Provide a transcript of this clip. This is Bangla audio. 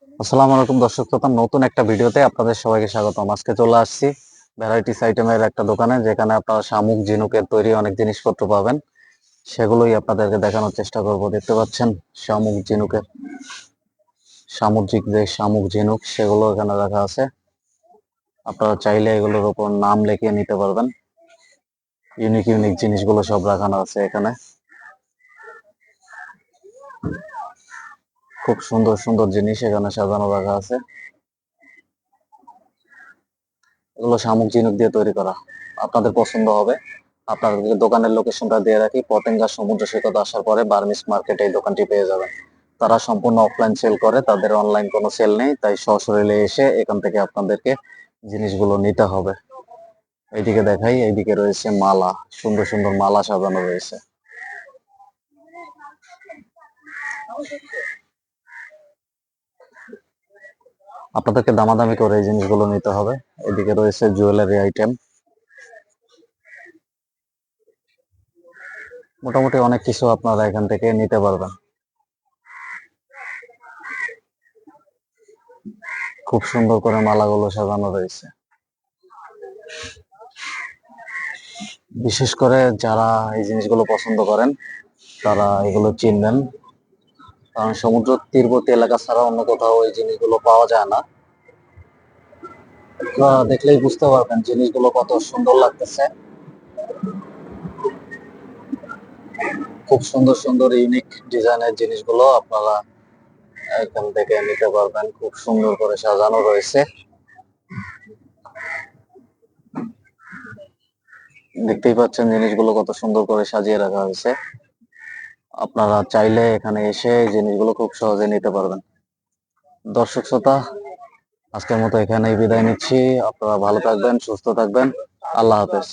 আসসালামু আলাইকুম দর্শক শ্রোতা, নতুন একটা ভিডিওতে আপনাদের সবাইকে স্বাগতম। আজকে চলে আসছি ভ্যারাইটিস আইটেমের একটা দোকানে, যেখানে আপনারা শামুক, ঝিনুকের তৈরি অনেক জিনিসপত্র পাবেন। সেগুলোই আপনাদেরকে দেখানোর চেষ্টা করব। দেখতে পাচ্ছেন শামুক, ঝিনুকের সামুদ্রিক যে শামুক, ঝিনুক, সেগুলো এখানে রাখা আছে। আপনারা চাইলে এগুলোর উপর নাম লিখিয়ে নিতে পারবেন। ইউনিক ইউনিক জিনিসগুলো সব রাখানো আছে এখানে। খুব সুন্দর সুন্দর জিনিস এখানে সাজানো রাখা আছে। এগুলো শামুক ঝিনুক দিয়ে তৈরি করা। আপনাদের পছন্দ হবে। আপনাদের দোকানের লোকেশনটা দিয়ে রাখি, পতেঙ্গা, সমুদ্র সৈকত আসার পরে বার্মিস মার্কেটে এই দোকানটি পেয়ে যাবেন। তারা সম্পূর্ণ অফলাইন সেল করে, তাদের অনলাইন কোনো সেল নেই, তাই সশরীরে এসে এখান থেকে আপনাদেরকে জিনিসগুলো নিতে হবে। এইদিকে দেখাই, এইদিকে রয়েছে মালা। সুন্দর সুন্দর মালা সাজানো রয়েছে। আপনাদেরকে দামাদামি করে এই জিনিসগুলো নিতে হবে। এদিকে রয়েছে জুয়েলারি আইটেম মোটামুটি অনেক কিছু আপনারা এখান থেকে নিতে পারবেন। খুব সুন্দর করে মালাগুলো সাজানো রয়েছে। বিশেষ করে যারা এই জিনিসগুলো পছন্দ করেন, তারা এগুলো চিনবেন। কারণ সমুদ্র তীরবর্তী এলাকা ছাড়া অন্য কোথাও এই জিনিসগুলো পাওয়া যায় না। দেখলেই বুঝতে পারবেন জিনিসগুলো কত সুন্দর লাগতেছে। খুব সুন্দর সুন্দর ইউনিক ডিজাইনের জিনিসগুলো আপনারা এখান থেকে নিতে পারবেন। খুব সুন্দর করে সাজানো রয়েছে। দেখতেই পাচ্ছেন জিনিসগুলো কত সুন্দর করে সাজিয়ে রাখা হয়েছে। আপনারা চাইলে এখানে এসে জিনিসগুলো খুব সহজে নিতে পারবেন। দর্শক শ্রোতা, আজকের মতো এখানেই বিদায় নিচ্ছি। আপনারা ভালো থাকবেন, সুস্থ থাকবেন। আল্লাহ হাফেজ।